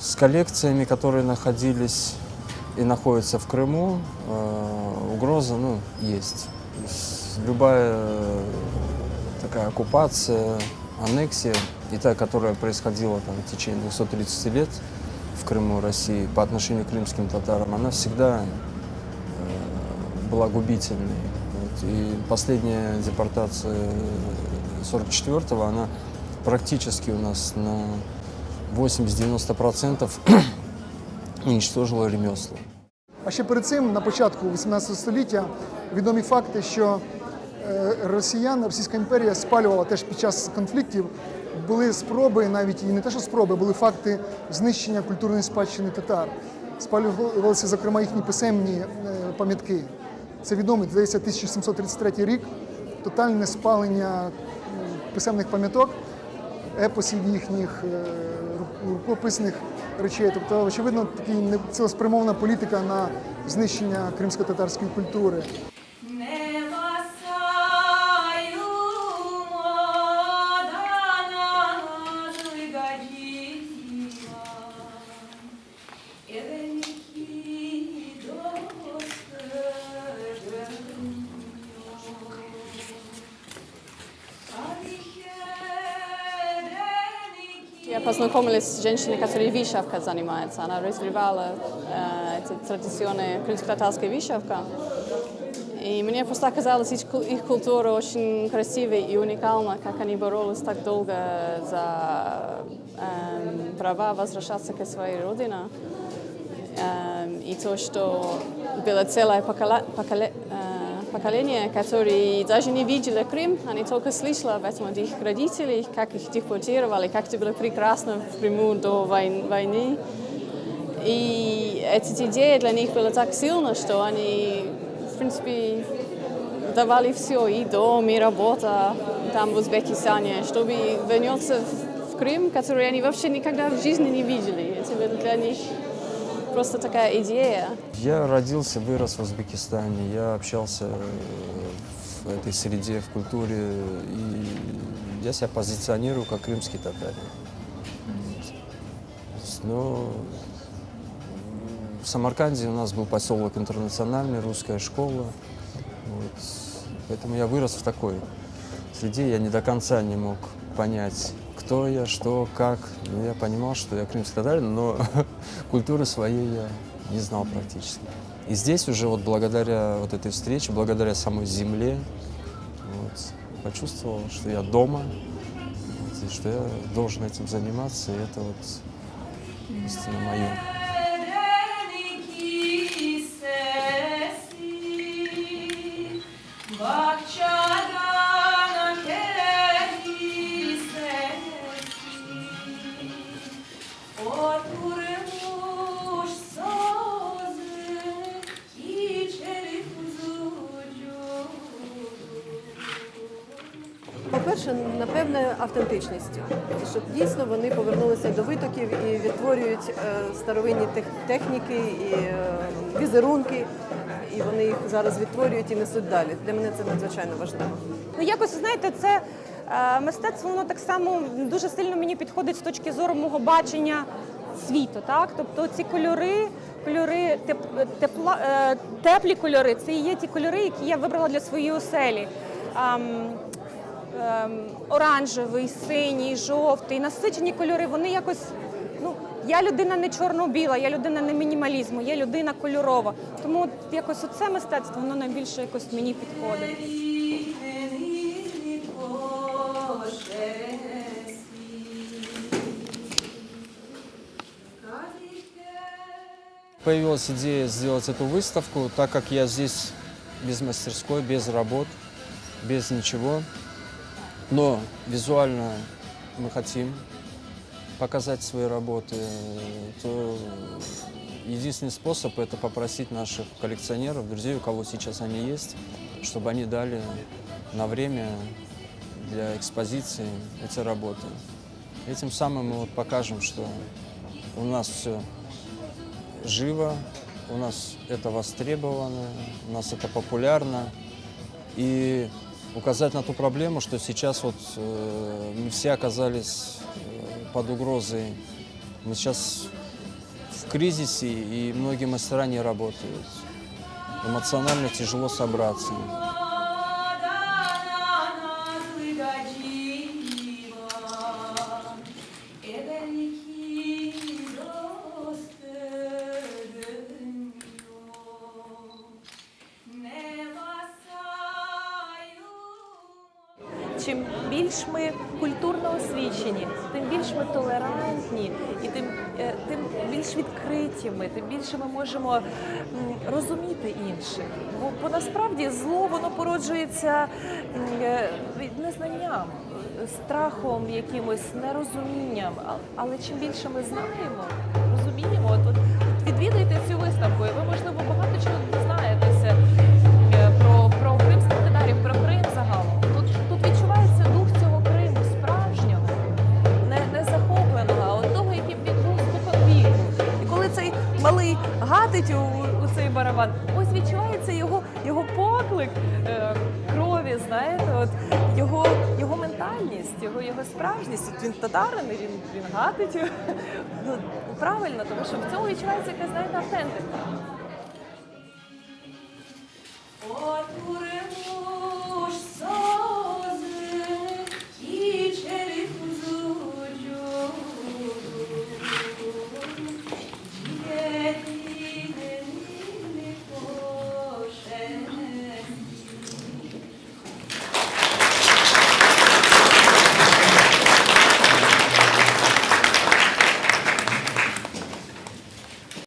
с коллекциями, которые находились и находятся в Крыму, э, угроза ну, есть. Любая э, такая оккупация, аннексия, и та, которая происходила там, в течение 230 лет в Крыму, России, по отношению к крымским татарам, она всегда э, была губительной. И последняя депортация 44-го, она практически у нас на 80-90% уничтожила ремесла. А ще перед цим, на початку 18 століття, відомі факти, що е, росіян, Російська імперія спалювала теж під час конфліктів. Були спроби, навіть і не те, що спроби, були факти знищення культурної спадщини татар. Спалювалися, зокрема, їхні писемні е, пам'ятки. Це відомий, здається, 1733 рік. Тотальне спалення писемних пам'яток, епосів їхніх, ру- речей. Тобто, очевидно, така цілеспрямована політика на знищення кримсько-татарської культури. Я познакомилась с женщиной, которая вишивкой занимается. Она развивала э, эти традиционные крымско-татарская вишивка. И мне просто казалось, их, ку- их культура очень красивая и уникальна, как они боролись так долго за эм, права возвращаться к своей родине. Эм, и то, что было целое покола- поколе- э, поколение, которые даже не видели Крым, они только слышали об этом от их родителей, как их депортировали, как это было прекрасно в Крыму до вой- войны. И эти идеи для них были так сильны, что они, в принципе, давали все, и дом, и работа там в Узбекистане, чтобы вернуться в Крым, который они вообще никогда в жизни не видели. Это было для них просто такая идея. Я родился, вырос в Узбекистане, я общался э, в этой среде, в культуре, и я себя позиционирую как крымский татарин. Но в Самарканде у нас был поселок интернациональный, русская школа. Вот. Поэтому я вырос в такой среде, я не до конца не мог понять, кто я, что, как. Но я понимал, что я крымский татарин, но культуры своей я не знал практически. И здесь уже вот благодаря вот этой встрече, благодаря самой земле, вот, почувствовал, что я дома, вот, и что я должен этим заниматься, и это вот истинно мое. По-перше, напевне, автентичністю, щоб дійсно вони повернулися до витоків і відтворюють е, старовинні тех- техніки і е, візерунки, і вони їх зараз відтворюють і несуть далі. Для мене це надзвичайно важливо. Ну, якось знаєте, це е, мистецтво воно так само дуже сильно мені підходить з точки зору мого бачення світу. Так? Тобто ці кольори, кольори теп, тепла, е, теплі кольори, це і є ті кольори, які я вибрала для своєї оселі. Оранжевий, синій, жовтий, насичені кольори, вони якось. Ну, я людина не чорно-біла, я людина не мінімалізму, я людина кольорова. Тому от якось оце мистецтво воно найбільше якось мені підходить. Появилась идея сделать эту выставку, так как я здесь без мастерской, без работ, без ничего. Но визуально мы хотим показать свои работы, то единственный способ это попросить наших коллекционеров, друзей, у кого сейчас они есть, чтобы они дали на время для экспозиции эти работы. Этим самым мы вот покажем, что у нас все живо, у нас это востребовано, у нас это популярно. И указать на ту проблему, что сейчас вот э, мы все оказались э, под угрозой. Мы сейчас в кризисе, и многие мастера не работают. Эмоционально тяжело собраться. Чим більш ми культурно освічені, тим більш ми толерантні і тим, е, тим більш відкриті ми, тим більше ми можемо розуміти інших. Бо, бо насправді зло воно породжується е, незнанням, страхом, якимось нерозумінням. Але чим більше ми знаємо, розуміємо, от, от відвідайте цю виставку, і ви можливо багато чого гатить у, у цей барабан, ось відчувається його, його поклик е, крові, знаєте, от його, його ментальність, його, його справжність. От він татарин, він, він гатить. Ну, правильно, тому що в цьому відчувається якась, знаєте, автентика.